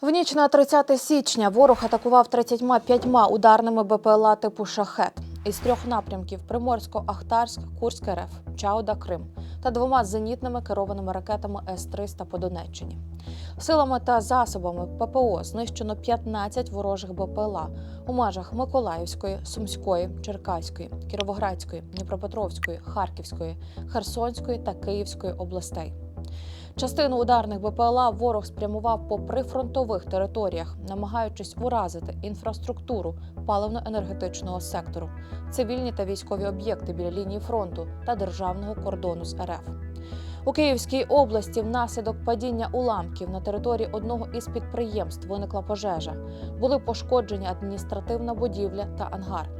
В ніч на 30 січня ворог атакував 35 ударними БПЛА типу «Шахет» із трьох напрямків – Приморсько-Ахтарськ, Курськ РФ, Чауда, Крим та двома зенітними керованими ракетами С-300 по Донеччині. Силами та засобами ППО знищено 15 ворожих БПЛА у межах Миколаївської, Сумської, Черкаської, Кіровоградської, Дніпропетровської, Харківської, Херсонської та Київської областей. Частину ударних БПЛА ворог спрямував по прифронтових територіях, намагаючись уразити інфраструктуру паливно-енергетичного сектору, цивільні та військові об'єкти біля лінії фронту та державного кордону з РФ. У Київській області внаслідок падіння уламків на території одного із підприємств виникла пожежа. Були пошкоджені адміністративна будівля та ангар.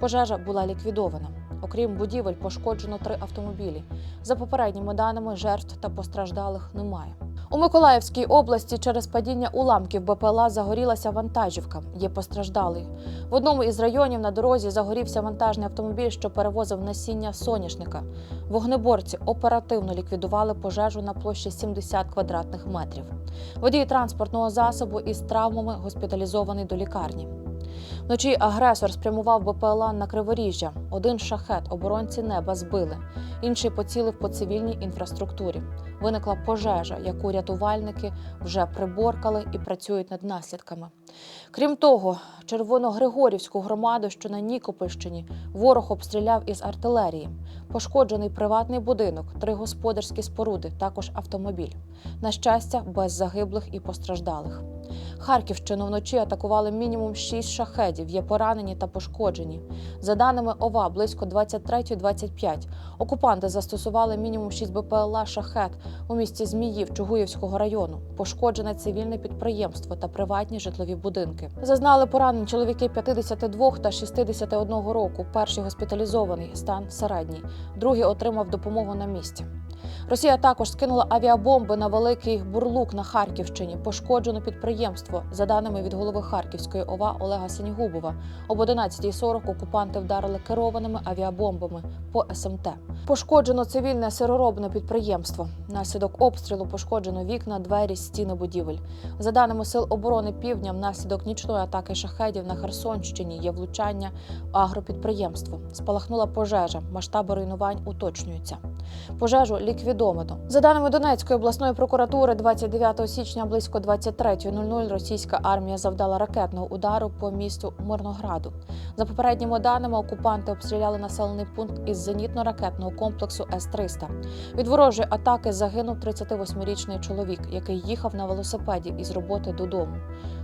Пожежа була ліквідована. Окрім будівель, пошкоджено три автомобілі. За попередніми даними, жертв та постраждалих немає. У Миколаївській області через падіння уламків БПЛА загорілася вантажівка. Є постраждалий. В одному із районів на дорозі загорівся вантажний автомобіль, що перевозив насіння соняшника. Вогнеборці оперативно ліквідували пожежу на площі 70 квадратних метрів. Водій транспортного засобу із травмами госпіталізований до лікарні. Вночі агресор спрямував БПЛА на Криворіжжя. Один шахет оборонці неба збили, інший поцілив по цивільній інфраструктурі. Виникла пожежа, яку рятувальники вже приборкали і працюють над наслідками. Крім того, Червоногригорівську громаду, що на Нікопольщині, ворог обстріляв із артилерії. Пошкоджений приватний будинок, три господарські споруди, також автомобіль. На щастя, без загиблих і постраждалих. Харківщину вночі атакували мінімум 6 шахедів, є поранені та пошкоджені. За даними ОВА, близько 23.25 окупанти застосували мінімум 6 БПЛА «Шахет» у місті Зміїв Чугуївського району. Пошкоджене цивільне підприємство та приватні житлові будинки. Зазнали поранень чоловіки 52 та 61 року. Перший госпіталізований, стан середній. Другий отримав допомогу на місці. Росія також скинула авіабомби на великий бурлук на Харківщині. Пошкоджено підприємство. За даними від голови Харківської ОВА Олега Сенігубова, об 11.40 окупанти вдарили керованими авіабомбами по СМТ. Пошкоджено цивільне сироробне підприємство. Наслідок обстрілу пошкоджено вікна, двері, стіни будівель. За даними сил оборони Півдня, внаслідок нічної атаки шахедів на Херсонщині є влучання в агропідприємство. Спалахнула пожежа. Масштаби руйнувань уточнюються. Пожежу ліквідовано. За даними Донецької обласної прокуратури, 29 січня близько 23.00 російська армія завдала ракетного удару по місту Мирнограду. За попередніми даними, окупанти обстріляли населений пункт із зенітно-ракетного комплексу С-300. Від ворожої атаки загинув 38-річний чоловік, який їхав на велосипеді із роботи додому.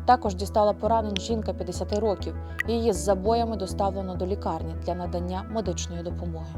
Також дістала поранень жінка 50 років. Її з забоями доставлено до лікарні для надання медичної допомоги.